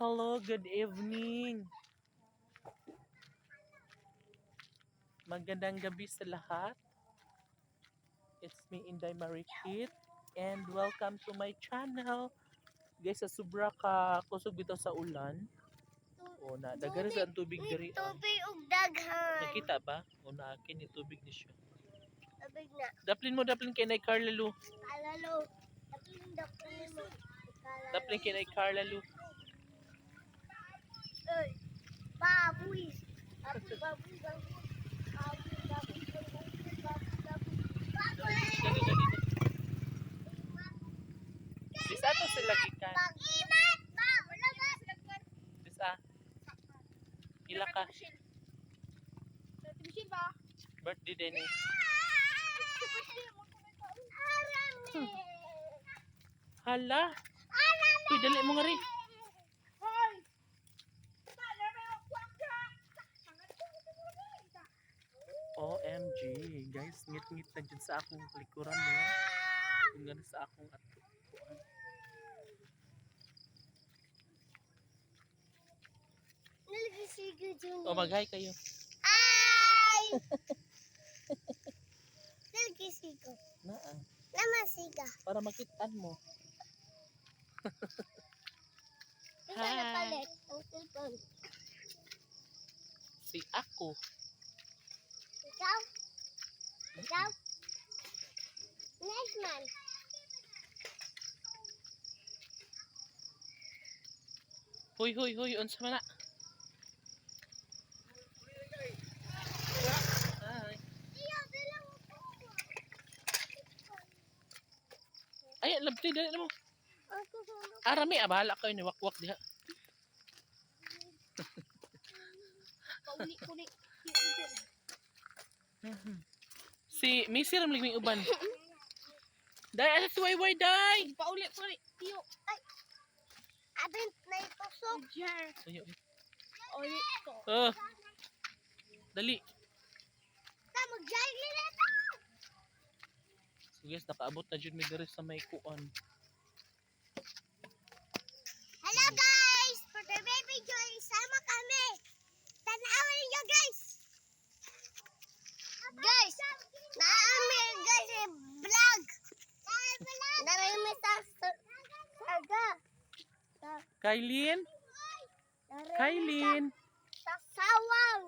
Hello, good evening. Magandang gabi sa lahat. It's me, Inday Marikit. And welcome to my channel. Guys, sa sobra ka kusog bitaw sa ulan. O na, daghan sa tubig diri. oh. Tubig ug daghan. Nakita ba? O na akin ni tubig ni siya. Tubig na. Daplin mo, daplin kay nay Carla Lu. Kalalo. Daplin daplin mo. Daplin kay nay Carla Lu. Oy. Baboy. Baboy, baboy, baboy. Baboy, baboy, baboy, baboy, baboy. Baboy. Bisa to sila? Wala ba? Bisa. Ila ka. Birthday din eh. Hala. Uy, dali mo nga rin. OMG. Guys, ngit-ngit na dyan sa akong likuran mo. Yung gano'n sa akong dyan. O, mag-hi kayo. Ay! Nalagisigo. Naa. Namasiga. Para makitaan mo. Ito Hi. Si ako. Ikaw? Ikaw? Next man. Huy, huy, huy. Unsa man na? Ay, labti. Dali na mo. Arami, ah, bahala kayo ni wakwak diha. Pauli-uli. Si Missy ram ligming uban. Dai, asa si Wayway, dai. Pauli-uli. Iyo. Ay. Abent na itusok. Jar. Ayo, ko. Oh. Dali. Ta, mag-jar nila ta. So guys, nakaabot na jud mi diri sa may kuan. Kailin, Kailin. Sa sawang.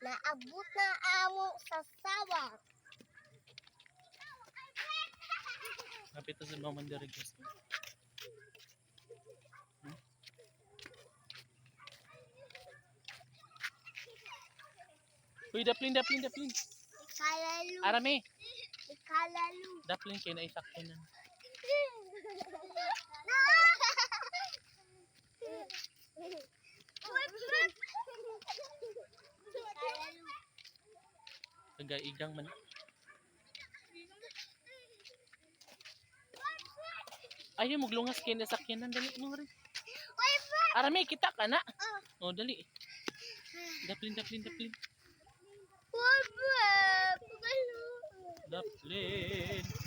Naabot na amo sa sawang. Kapit sa mga man diri guys. Hmm? Uy, daplin, daplin, daplin. Ikalalu. Arami, Ikalalu. daplin kay na isakyanan. Nagaigang man. Ayaw maglungas kay na sakyanan dali mo rin. Arami, kita ka na. Oh, dali. Daplin, daplin, daplin. Daplin.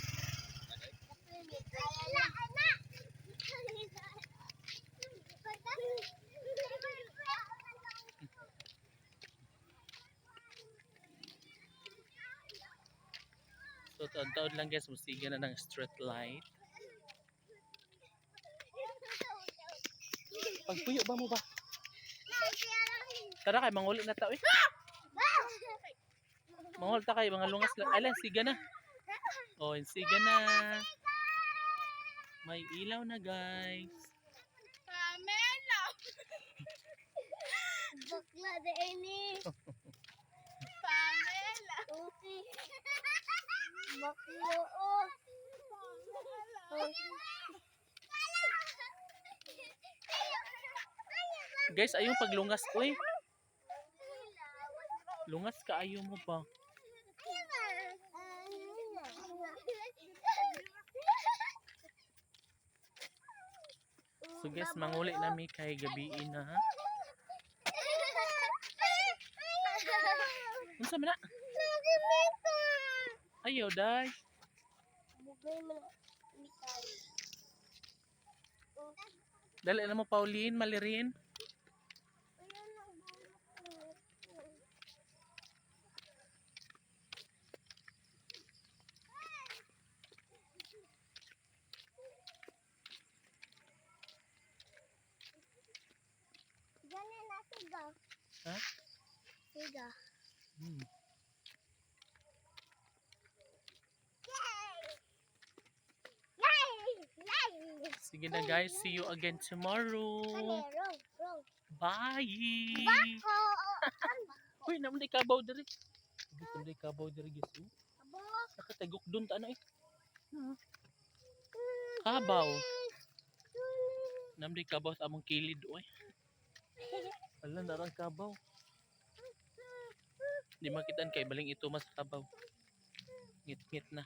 So, taon-taon lang guys, musiga na ng street light. Pagpuyo ba mo ba? Tara kay manguli na tao eh. Mangol ta kay mga lungas lang. Alan, siga na. Oh, siga na. May ilaw na guys. Pamela! Bakla de ini. Pamela! Okay. Guys, ayong paglungas ko eh. Lungas ka ayaw mo ba? So guys, manguli na mi kay gabiin na ha. Unsa man na? Ayaw dai. Bugay mo na. Dali na mo, Pauline, Malirin. Ganun na siga. Ha? Siga. Hmm. Sige na guys, see you again tomorrow. Ano, row, row. Bye! Uy, naman di kabaw diri. Gusto di kabaw diri guys. Nakatagok doon ta na eh. Kabaw. Naman di kabaw sa among kilid oy. Ala narang kabaw. Di makitaan kay baling ito mas kabaw. Ngit-ngit na.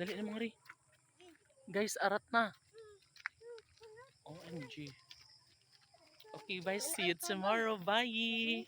Dali na mga ri. Guys, arat na. OMG. Okay, bye. See you tomorrow. Bye.